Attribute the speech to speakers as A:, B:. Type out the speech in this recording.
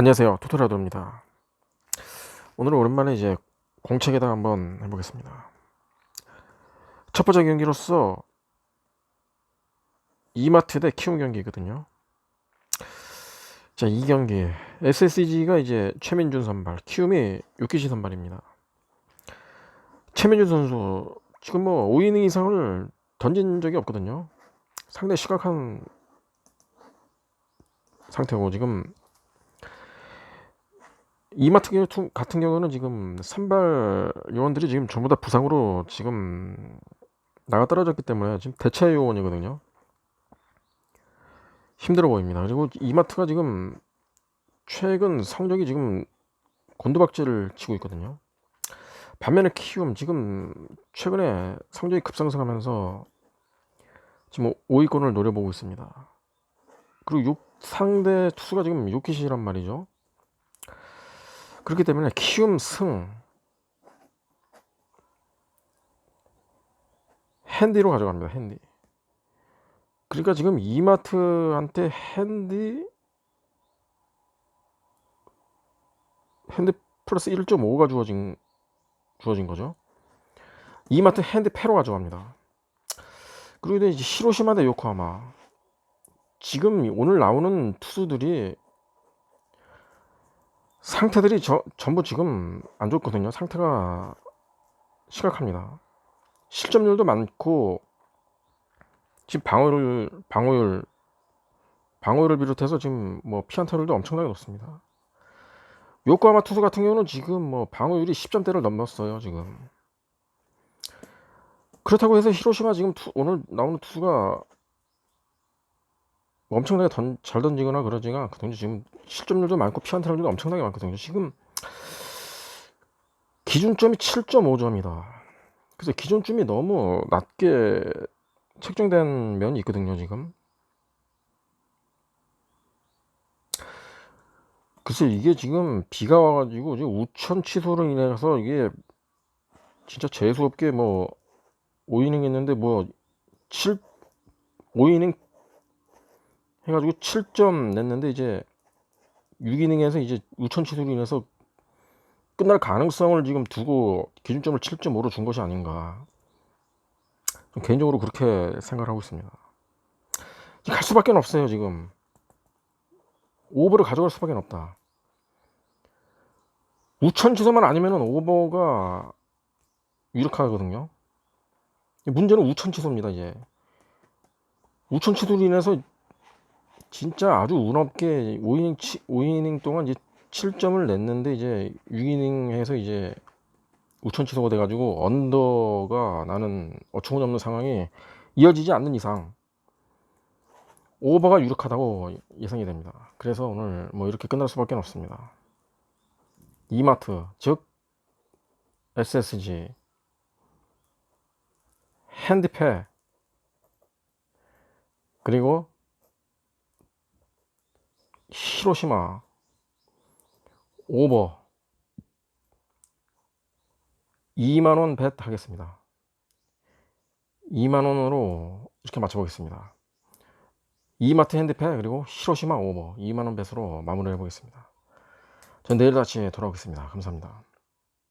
A: 안녕하세요. 토토라도입니다. 오늘은 오랜만에 이제 공책에다 한번 해보겠습니다. 첫 번째 경기로서 이마트 대 키움 경기거든요. 자, 이 경기 SSG가 이제 최민준 선발, 키움이 유키시 선발입니다. 최민준 선수 지금 뭐 5이닝 이상을 던진 적이 없거든요. 상당히 심각한 상태고 지금 이마트 경우 투- 같은 경우는 지금 선발 요원들이 지금 전부 다 부상으로 지금 나가 떨어졌기 때문에 지금 대체 요원이거든요. 힘들어 보입니다. 그리고 이마트가 지금 최근 성적이 지금 곤두박질을 치고 있거든요. 반면에 키움 지금 최근에 성적이 급상승하면서 지금 5위권을 노려보고 있습니다. 그리고 6, 상대 투수가 지금 요키시란 말이죠. 그렇기 때문에 키움 승 핸디로 가져갑니다. 핸디. 그러니까 지금 이마트한테 핸디 핸디 플러스 1.5가 주어진 주어진 거죠. 이마트 핸디 패로 가져갑니다. 그리고 이제 히로시마 대 요코하마. 지금 오늘 나오는 투수들이 상태들이 저, 전부 지금 안 좋거든요. 상태가 심각합니다. 실점률도 많고 지금 방어율 방어율 방어율을 비롯해서 지금 뭐 피안타율도 엄청나게 높습니다. 요코하마 투수 같은 경우는 지금 뭐 방어율이 10점대를 넘었어요. 지금 그렇다고 해서 히로시마 지금 투- 오늘 나오는 투수가 뭐 엄청나게 던, 잘 던지거나 그러지가 않거든요. 지금 실점률도 많고 피안타율도 엄청나게 많거든요. 지금 기준점이 7.5점이다. 그래서 기준점이 너무 낮게 책정된 면이 있거든요. 지금. 글쎄 이게 지금 비가 와가지고 지금 우천 취소로 인해서 이게 진짜 재수 없게 뭐 5이닝 했는데 뭐 7, 5이닝 해가지고 7점 냈는데 이제 6이닝에서 이제 우천 취소로 인해서 끝날 가능성을 지금 두고 기준점을 7.5로 준 것이 아닌가. 좀 개인적으로 그렇게 생각을 하고 있습니다. 갈 수밖에 없어요 지금. 오버를 가져갈 수밖에 없다. 우천 취소만 아니면은 오버가 유력하거든요. 문제는 우천 취소입니다 이제. 우천 취소로 인해서 진짜 아주 운 없게 5이닝, 5이닝 동안 이제 7점을 냈는데 이제 6이닝 해서 이제 우천 취소가 돼가지고 언더가 나는 어처구니없는 상황이 이어지지 않는 이상 오버가 유력하다고 예상이 됩니다. 그래서 오늘 뭐 이렇게 끝날 수밖에 없습니다. 이마트 즉 SSG 핸디패 그리고 히로시마. 오버. 2만원 벳 하겠습니다. 2만원으로 이렇게 맞춰보겠습니다. 이마트 핸드패 그리고 히로시마 오버. 2만원 벳으로 마무리해 보겠습니다. 전 내일 다시 돌아오겠습니다. 감사합니다